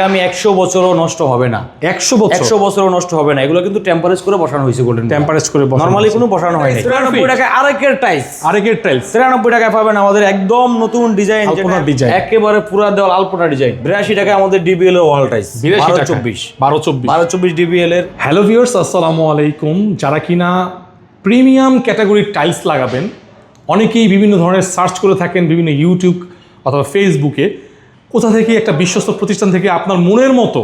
আগামী একশো বছরও নষ্ট হবে না। একশো বছর? একশো বছরও নষ্ট হবে না। এগুলো কিন্তু টেম্পারেজ করে বসানো হয়েছে গোল্ডেন টেম্পারেজ করে নর্মালি। কোনো বসানো হয়নি। তিরানব্বই টাকায় আরেকের টাইস আরেকের টাইলস তিরানব্বই টাকায় পাবেন আমাদের একদম নতুন ডিজাইন design। একেবারে পুরা দেওয়াল আলপনা ডিজাইন বিরাশি টাকায় আমাদের ডিবিএল এর ওয়াল টাইস বিরাশি চব্বিশ। বারো চব্বিশ। বারো চব্বিশ ডিবিএল এর। হ্যালো ভিউয়ার্স আসসালামু আলাইকুম। যারা কিনা প্রিমিয়াম ক্যাটাগরির টাইলস লাগাবেন অনেকেই বিভিন্ন ধরনের সার্চ করে থাকেন বিভিন্ন ইউটিউব অথবা ফেসবুকে কোথা থেকে একটা বিশ্বস্ত প্রতিষ্ঠান থেকে আপনার মনের মতো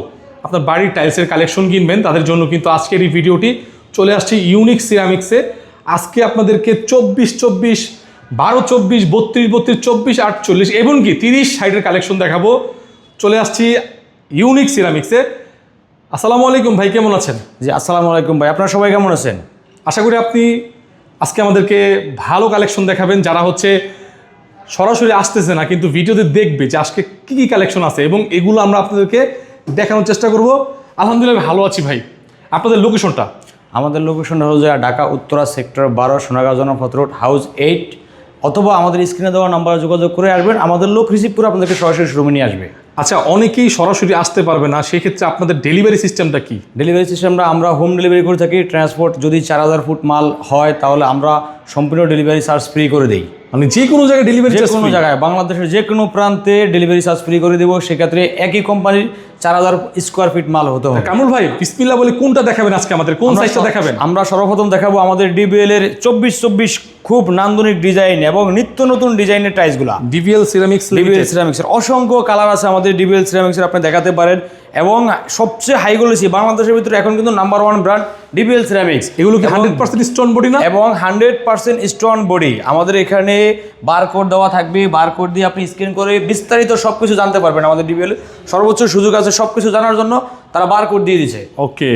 আপনার বাড়ির টাইলসের কালেকশন কিনবেন তাদের জন্য কিন্তু আজকের এই ভিডিওটি চলে আসছে ইউনিক সিরামিক্সে। আজকে আপনাদেরকে চব্বিশ চব্বিশ বারো চব্বিশ বত্রিশ বত্রিশ চব্বিশ আটচল্লিশ এমনকি তিরিশ সাইডের কালেকশন দেখাবো। চলে আসছি ইউনিক সিরামিক্সে। আসসালামু আলাইকুম ভাই কেমন আছেন? জি আসসালামু আলাইকুম ভাই আপনারা সবাই কেমন আছেন? আশা করি আপনি আজকে আমাদেরকে ভালো কালেকশন দেখাবেন যারা হচ্ছে সরাসরি আসতেছে না কিন্তু ভিডিওতে দেখবে যে আজকে কী কী কালেকশন আছে এবং এগুলো আমরা আপনাদেরকে দেখানোর চেষ্টা করব। আলহামদুলিল্লাহ ভালো আছি ভাই। আপনাদের লোকেশনটা আমাদের লোকেশনটা হলো যে ঢাকা উত্তরা সেক্টর বারো Sonargaon Janapath road house eight অথবা আমাদের স্ক্রিনে দেওয়া নাম্বারে যোগাযোগ করে আসবেন। আমাদের লোক রিসিভ করে আপনাদেরকে সরাসরি শোরুমে নিয়ে আসবে। আচ্ছা অনেকেই সরাসরি আসতে পারবে না সেক্ষেত্রে আপনাদের ডেলিভারি সিস্টেমটা কি? ডেলিভারি সিস্টেমটা আমরা হোম ডেলিভারি করে থাকি ট্রান্সপোর্ট যদি চার হাজার ফুট মাল হয় তাহলে আমরা সম্পূর্ণ ডেলিভারি চার্জ ফ্রি করে দিই। মানে যে কোনো জায়গায় ডেলিভারি যে কোনো জায়গায় বাংলাদেশের যে কোনো প্রান্তে ডেলিভারি চার্জ ফ্রি করে দেবো সেক্ষেত্রে একই কোম্পানির চার হাজার স্কোয়ার ফিট মাল হতে হবে। কামরুল ভাই বিসমিল্লা বলে কোনটা দেখাবেন আজকে আমাদের? কোন সাইজটা দেখাবেন? আমরা সর্বপ্রথম দেখাবো আমাদের ডিবিএল এর চব্বিশ চব্বিশ খুব নান্দনিক ডিজাইন এবং নিত্য নতুন ডিজাইনের টাইসগুলা ডিভিএল সিরামিক্স ডিবিএল সিরামিক্সের অসংখ্য কালার আছে আমাদের ডিবিএল সিরামিক্সের আপনি দেখাতে পারেন। এবং সবচেয়ে হাই কোয়ালিটি বাংলাদেশের ভিতরে এখন কিন্তু number one brand DBL ceramics এগুলো কি হান্ড্রেড পার্সেন্ট স্টোন বডি না? এবং হান্ড্রেড পার্সেন্ট স্টোন বডি আমাদের এখানে বারকোড দেওয়া থাকবে। বারকোড দিয়ে আপনি স্ক্যান করে বিস্তারিত সব কিছু জানতে পারবেন আমাদের ডিবিএল সর্বোচ্চ সুযোগ আছে সব কিছু জানার জন্য। তারা বারকোড দিয়ে দিছে ওকে।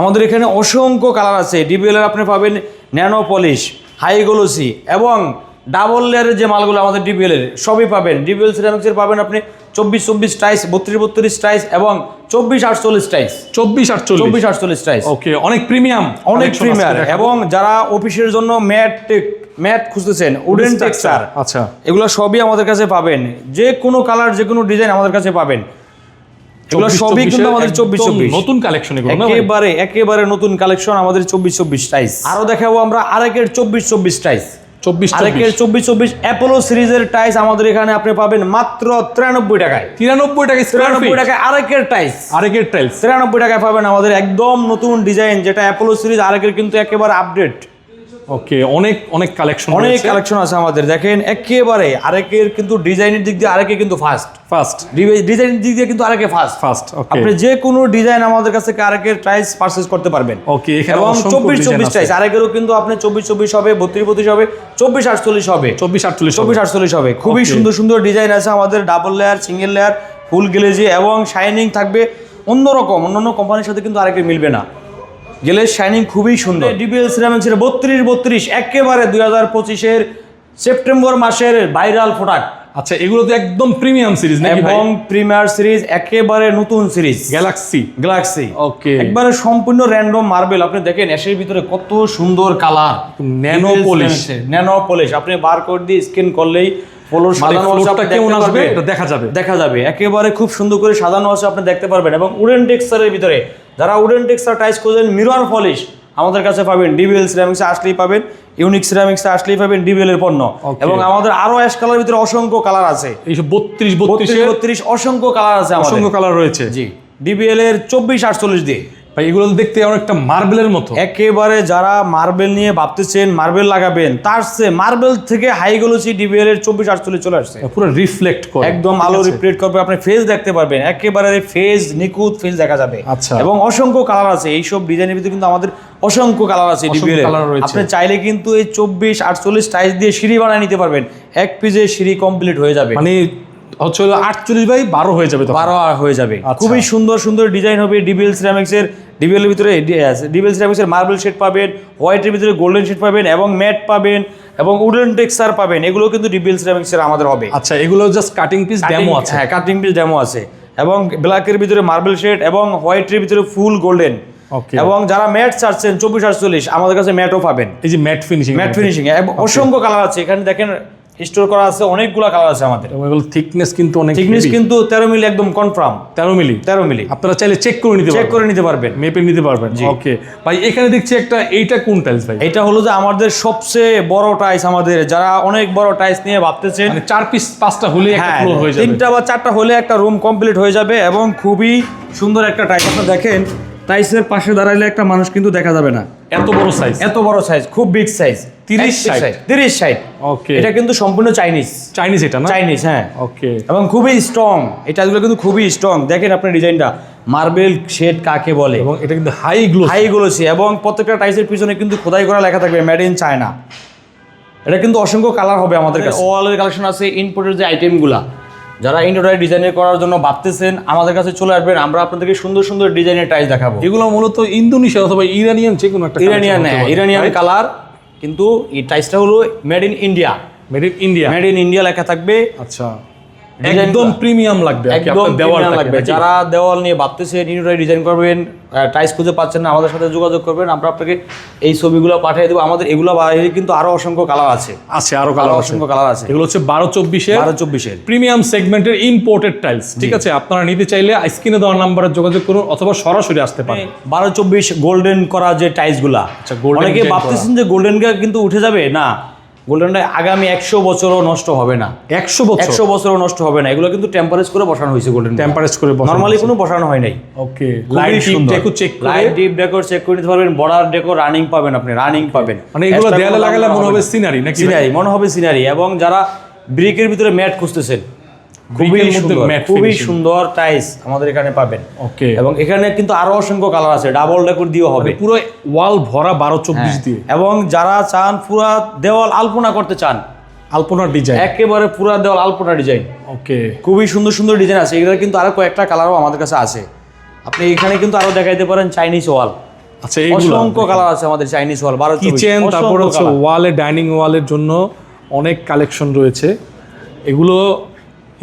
আমাদের এখানে অসংখ্য কালার আছে। ডিবিএল এর আপনি পাবেন ন্যানো পলিশ হাই গ্লোসি এবং ডাবল লেয়ারের যে মালগুলো আমাদের ডিবিএল এর সবই পাবেন। ডিবিএল সিরামিক্সের পাবেন আপনি চব্বিশ চব্বিশ টাইস বত্রিশ বত্রিশ টাইস এবং চব্বিশ আটচল্লিশ টাইস চব্বিশ আটচল্লিশ। চব্বিশ আটচল্লিশ টাইস ওকে অনেক প্রিমিয়াম অনেক প্রিমিয়ার এবং যারা অফিসের জন্য ম্যাট ম্যাট খুঁজতেছেন উডেন টেক্সচার আচ্ছা। এগুলো সবই আমাদের কাছে পাবেন। যে কোনো কালার যে কোনো ডিজাইন আমাদের কাছে পাবেন। এগুলো সবই কিন্তু আমাদের চব্বিশ চব্বিশ। নতুন কালেকশন? একেবারে একেবারে নতুন কালেকশন আমাদের চব্বিশ চব্বিশ টাইস আরও দেখাবো আমরা আরেকের চব্বিশ চব্বিশ টাইস চব্বিশ আরেকের চব্বিশ। চব্বিশ অ্যাপোলো সিরিজের টাইস আমাদের এখানে আপনি পাবেন মাত্র তিরানব্বই টাকায়। তিরানব্বই টাকায় তিরানব্বই টাকায় আরেকের টাইস আরেকের তিরানব্বই টাকায় পাবেন আমাদের একদম নতুন ডিজাইন যেটা অ্যাপোলো সিরিজ আরেকের কিন্তু একেবারে আপডেট ওকে অনেক অনেক কালেকশন অনেক কালেকশন আছে আমাদের দেখেন একেবারে আরেকের কিন্তু ডিজাইনের দিক দিয়ে আরেকে কিন্তু ফার্স্ট ফার্স্ট ডিজাইনের দিক দিয়ে কিন্তু আরেকে ফার্স্ট ফার্স্ট আপনি যে কোনো ডিজাইন আমাদের কাছে আরেকের প্রাইস পারচেজ করতে পারবেন। ওকে এবং চব্বিশ চব্বিশ। টাইস আরেকেরও কিন্তু আপনি চব্বিশ চব্বিশ হবে বত্রিশ বত্রিশ হবে চব্বিশ আটচল্লিশ হবে। চব্বিশ আটচল্লিশ চব্বিশ আটচল্লিশ হবে। খুবই সুন্দর সুন্দর ডিজাইন আছে আমাদের double layer single layer full glazy এবং শাইনিং থাকবে অন্যরকম অন্যান্য কোম্পানির সাথে কিন্তু আরেকে মিলবে না। গেলে শাইনিং খুবই সুন্দর। ডিবিএল সিরামিক্সের বত্রিশ বত্রিশ একেবারে দুই হাজার পঁচিশের সেপ্টেম্বর মাসের ভাইরাল প্রোডাক্ট আচ্ছা এগুলো তো একদম প্রিমিয়াম সিরিজ নাকি এবং প্রিমিয়ার সিরিজ একেবারে নতুন সিরিজ গ্যালাক্সি গ্যালাক্সি ওকে একবারে সম্পূর্ণ র্যান্ডম মার্বেল আপনি দেখেন এসের ভিতরে কত সুন্দর colour nano polish nano polish আপনি বারকোড দিয়ে স্ক্যান করলেই ফ্লোর মানে সাজানো আছে কেমন আসবে? এটা দেখা যাবে। দেখা যাবে। একেবারে খুব সুন্দর করে সাজানো আছে আপনি দেখতে পারবেন। এবং উডেন টেক্সচারের ভিতরে যারা উডেন টেক্সচার টাইস খোঁজেন মিরর পলিশ আমাদের কাছে পাবেন ডিবিএল সিরামিক্সে আসলেই পাবেন ইউনিক সিরামিক্সে আসলেই পাবেন ডিবিএল এর পণ্য। এবং আমাদের আরও অ্যাশ কালার ভিতরে অসংখ্য কালার আছে। এইসব বত্রিশ বত্রিশ বত্রিশ অসংখ্য কালার আছে অসংখ্য কালার রয়েছে। জি ডিবিএল এর চব্বিশ আটচল্লিশ দিয়ে। ভাই এগুলো দেখতে অনেকটা মার্বেলের মতো। একেবারে যারা মার্বেল নিয়ে ভাবতেছেন মার্বেল লাগাবেন তার সে মার্বেল থেকে হাই গলসি ডিবিএল এর চব্বিশ আটচল্লিশ চলে আসছে। পুরো রিফ্লেক্ট করে। একদম আলো? রিপ্লেট করবে আপনি ফেস দেখতে পারবেন। একেবারে ফেস নিখুঁত ফেস দেখা যাবে। আচ্ছা। এবং অসংখ্য কালার আছে। এইসব ডিজাইনের ভিতরে কিন্তু আমাদের অসংখ্য কালার আছে ডিবিএল আপনি চাইলে কিন্তু এই চব্বিশ আটচল্লিশ টাইস দিয়ে সিঁড়ি বানিয়ে নিতে পারবেন। এক পিজে সিঁড়ি কমপ্লিট হয়ে যাবে। মানে হচ্ছে হলো আটচল্লিশ বাই বারো হয়ে যাবে। বারো হয়ে যাবে। আচ্ছা। খুবই সুন্দর সুন্দর ডিজাইন হবে ডিবিএল সিরামিক্সের ডিবিএল এর। ভিতরে ডিবিএল সিরামিক্সের মার্বেল শেড পাবেন হোয়াইটের ভিতরে গোল্ডেন শেড পাবেন এবং ম্যাট পাবেন এবং উডেন টেক্সচার পাবেন। এগুলো কিন্তু ডিবিএল সিরামিক্সের আমাদের হবে। আচ্ছা এগুলো জাস্ট কাটিং পিস ডেমো আছে। হ্যাঁ কাটিং পিস ডেমো আছে। এবং ব্ল্যাকের ভিতরে মার্বেল শেড এবং হোয়াইটের ভিতরে ফুল গোল্ডেন এবং যারা ম্যাট চাচ্ছেন চব্বিশ আটচল্লিশ আমাদের কাছে ম্যাটও পাবেন। এই যে ম্যাট ফিনিশিং ম্যাট ফিনিশিং অসংখ্য কালার আছে। এখানে দেখেন স্টোর করা আছে অনেকগুলো কালার আছে আমাদের। এগুলো থিকনেস কিন্তু অনেক থিকনেস কিন্তু তেরো মিলি একদম কনফার্ম তেরো মিলি? তেরো মিলি। আপনারা চাইলে চেক করে নিতে চেক করে নিতে পারবেন। মেপে নিতে পারবেন। ওকে ভাই এখানে দেখছি একটা এইটা কোন টাইলস ভাই? এটা হলো যে আমাদের সবচেয়ে বড় টাইলস আমাদের। যারা অনেক বড় টাইলস নিয়ে ভাবতেছেন মানে চার পিস পাঁচটা হলে একটা হ্যাঁ ফ্লোর হয়ে যাবে। তিনটা বা চারটা হলে একটা রুম কমপ্লিট হয়ে যাবে এবং খুবই সুন্দর একটা টাইস আপনারা দেখেন টাইসের পাশে দাঁড়াইলে একটা মানুষ কিন্তু দেখা যাবে না। এত বড় সাইজ এত বড় সাইজ খুব বিগ সাইজ 30 ষাট। তিরিশ সাইড ওকে এটা কিন্তু সম্পূর্ণ চাইনিজ চাইনিজ এটা না? চাইনিজ হ্যাঁ। ওকে এবং খুবই স্ট্রং এই টাইলসগুলো কিন্তু খুবই স্ট্রং দেখেন আপনার ডিজাইনটা। মার্বেল শেড কাকে বলে? এবং এটা কিন্তু হাই গ্লো হাই গুলোছি এবং প্রত্যেকটা টাইসের পিছনে কিন্তু খোদাই করা লেখা থাকবে মেড ইন চায়না এটা কিন্তু অসংখ্য কালার হবে আমাদের কাছে। ওয়ালের কালেকশন আছে ইনপোর্টের যে আইটেমগুলা যারা ইন্ডোরাই ডিজাইনের করার জন্য ভাবতেছেন আমাদের কাছে চলে আসবেন আমরা আপনাদেরকে সুন্দর সুন্দর ডিজাইনের টাইস দেখাবো। এগুলো মূলত ইন্দোনেশিয়া অথবা ইরানিয়ান যে কোনো একটা ইরানিয়ান না ইরানিয়ান কালার কিন্তু এই টাইসটা হলো made in India made in India made in India লেখা থাকবে। আচ্ছা। একদম প্রিমিয়াম লাগবে একদম দেওয়াল লাগবে। যারা দেওয়াল নিয়ে ইউনিটাই ডিজাইন করবেন টাইস খুঁজে পাচ্ছেন না আমাদের সাথে যোগাযোগ করবেন আমরা আপনাকে এই ছবিগুলো পাঠিয়ে দেবো। আমাদের এগুলো বাইরে কিন্তু আরও অসংখ্য কালার আছে। আছে আরও কালার অসংখ্য কালার আছে। এগুলো হচ্ছে বারো চব্বিশে বারো চব্বিশের। প্রিমিয়াম সেগমেন্টের ইম্পোর্টেড টাইলস ঠিক আছে? আপনারা নিতে চাইলে স্ক্রিনে দেওয়ার নাম্বারে যোগাযোগ করুন অথবা সরাসরি আসতে পারেন। বারো চব্বিশ গোল্ডেন করা যে টাইসগুলা। আচ্ছা, অনেকে ভাবতেছেন যে গোল্ডেন কিন্তু উঠে যাবে? না গোল্ডেনটা আগামী একশো বছরও নষ্ট হবে না। একশো বছর? একশো বছরও নষ্ট হবে না। এগুলো কিন্তু টেম্পারেজ করে বসানো হয়েছে গোল্ডেন টেম্পারেজ করে নর্মালি কোনো বসানো হয় নাই। Okay light. ডেকো চেক করে লাইট ডিপ ডেকোর চেক করে নিতে পারবেন। বর্ডার ডেকো রানিং পাবেন আপনি রানিং পাবেন। মানে এগুলো দেয়ালে লাগালে মনে হবে সিনারি নাকি? সিনারি মনে হবে সিনারি এবং যারা ব্রিকের ভিতরে ম্যাট খুঁজতেছেন খুবই সুন্দর খুবই সুন্দর টাইস আমাদের এখানে পাবেন। ওকে এবং এখানে কিন্তু আরও অসংখ্য কালার আছে ডাবল ডেকোর দিয়েও হবে। পুরো ওয়াল ভরা বারো চব্বিশ হ্যাঁ। দিয়ে। এবং যারা চান পুরা দেওয়াল আলপনা করতে চান আলপনার ডিজাইন একেবারে পুরা দেওয়াল আলপনা ডিজাইন ওকে খুবই সুন্দর সুন্দর ডিজাইন আছে এগুলো কিন্তু আরও কয়েকটা কালারও আমাদের কাছে আছে। আপনি এখানে কিন্তু আরও দেখাইতে পারেন চাইনিজ ওয়াল আচ্ছা অসংখ্য কালার আছে আমাদের চাইনিজ ওয়াল বারো কিচেন তারপর হচ্ছে ওয়ালে ডাইনিং ওয়ালের জন্য অনেক কালেকশন রয়েছে। এগুলো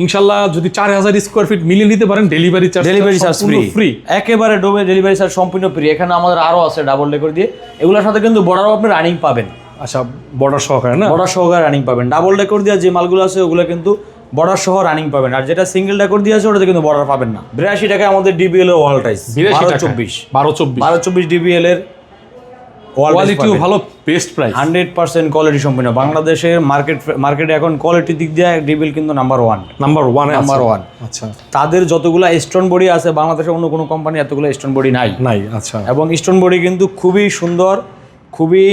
ইনশাল্লাহ যদি চার হাজার স্কোয়ার ফিট মিলিয়ে নিতে পারেন delivery charge delivery charge free free একেবারে ডোমে ডেলিভারি চার্জ সম্পূর্ণ ফ্রি এখানে আমাদের আরও আছে ডাবল ডেকর দিয়ে। এগুলোর সাথে কিন্তু বর্ডারও আপনি রানিং পাবেন। আচ্ছা বর্ডার সহকারে না? বর্ডার সহকারে রানিং পাবেন। ডাবল ডেকর দিয়ে যে মালগুলো আছে ওগুলো কিন্তু বর্ডার সহ রানিং পাবেন। আর যেটা সিঙ্গেল ডেকোর দিয়ে আছে ওটাতে কিন্তু বর্ডার পাবেন না। বিরাশি টাকায় আমাদের ডিবিএল এর ওয়াল টাইস টাকা চব্বিশ। বারো চব্বিশ। বারো চব্বিশ ডিবিএল এর কোয়ালিটিও ভালো best price hundred percent quality সম্পূর্ণ। বাংলাদেশের মার্কেট মার্কেটে এখন কোয়ালিটির দিক দিয়ে ডিবিল কিন্তু number one number one number one আচ্ছা। তাদের যতগুলো স্টোন বডি আছে বাংলাদেশে অন্য কোনো কোম্পানি এতগুলো স্টোন বডি নাই। নাই আচ্ছা। এবং স্টোন বডি কিন্তু খুবই সুন্দর খুবই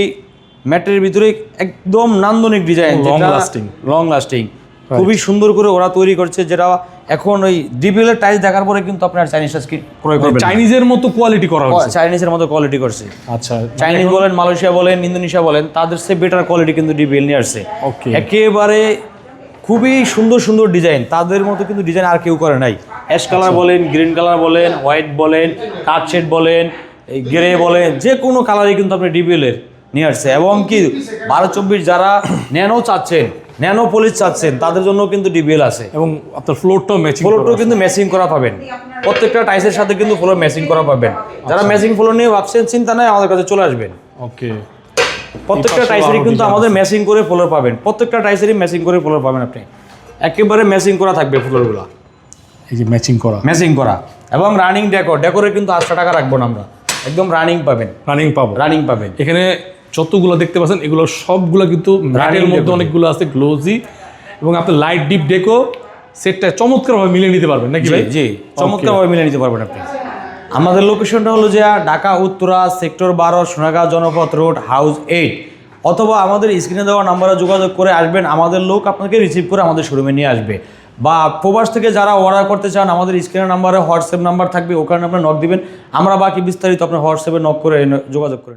ম্যাটের ভিতরে একদম নান্দনিক design Long lasting. Long lasting খুবই সুন্দর করে ওরা তৈরি করছে যেটা এখন ওই ডিবিএল এর টাইস দেখার পরে কিন্তু আপনার চাইনিজটা ক্রয় করবেন চাইনিজের মতো কোয়ালিটি করা হয়েছে চাইনিজের মতো কোয়ালিটি করছে। আচ্ছা চাইনিজ বলেন মালয়েশিয়া বলেন ইন্দোনেশিয়া বলেন তাদের সে বেটার কোয়ালিটি কিন্তু ডিবিএল নিয়ে আসছে। ওকে একেবারে খুবই সুন্দর সুন্দর ডিজাইন তাদের মতো কিন্তু ডিজাইন আর কেউ করে নাই। অ্যাশ কালার আচ্ছা। বলেন গ্রিন কালার বলেন হোয়াইট বলেন কাঠ শেড বলেন এই গ্রে বলেন যে কোনো কালারই কিন্তু আপনি ডিবিএল এর নিয়ে আসছে। এবং কি বারো চব্বিশ যারা ন্যানো চাচ্ছেন ন্যানো পলিশ চাচ্ছেন তাদের জন্য কিন্তু ডিবিএল আছে। এবং আপনার ফ্লোরটাও ম্যাচিং ফ্লোরটাও কিন্তু ম্যাচিং করা পাবেন। প্রত্যেকটা টাইসের সাথে কিন্তু ফ্লোর ম্যাচিং করা পাবেন। যারা আচ্ছা। ম্যাচিং ফ্লোর নিয়ে ভাবছেন চিন্তা নাই আমাদের কাছে চলে আসবেন। ওকে প্রত্যেকটা টাইসেরই কিন্তু আমাদের ম্যাচিং করে ফ্লোর পাবেন। প্রত্যেকটা টাইসেরই ম্যাচিং করে ফ্লোর পাবেন আপনি। একেবারে ম্যাচিং করা থাকবে ফ্লোরগুলো এই যে ম্যাচিং করা। ম্যাচিং করা। এবং রানিং ডেকোর ডেকোরে কিন্তু আটশো টাকা রাখব না আমরা। একদম রানিং পাবেন। রানিং পাবো। রানিং পাবেন। এখানে যতগুলো দেখতে পাচ্ছেন এগুলো সবগুলো কিন্তু ম্যাটের মধ্যে অনেকগুলো আছে গ্লোজি এবং আপনি লাইট ডিপ ডেকো সেটটা চমৎকারভাবে মিলিয়ে নিতে পারবেন নাকি ভাই? জি চমৎকারভাবে মিলে নিতে পারবেন আপনি। আমাদের লোকেশনটা হলো যে ঢাকা উত্তরা সেক্টর বারো Sonargaon Janapath road house eight অথবা আমাদের স্ক্রিনে দেওয়া নাম্বারে যোগাযোগ করে আসবেন আমাদের লোক আপনাকে রিসিভ করে আমাদের শোরুমে নিয়ে আসবে। বা প্রবাস থেকে যারা অর্ডার করতে চান আমাদের স্ক্রিনের নাম্বারে হোয়াটসঅ্যাপ নাম্বার থাকবে ওখানে আপনার নক দিবেন। আমরা বাকি বিস্তারিত আপনার হোয়াটসঅ্যাপে নক করে যোগাযোগ করে।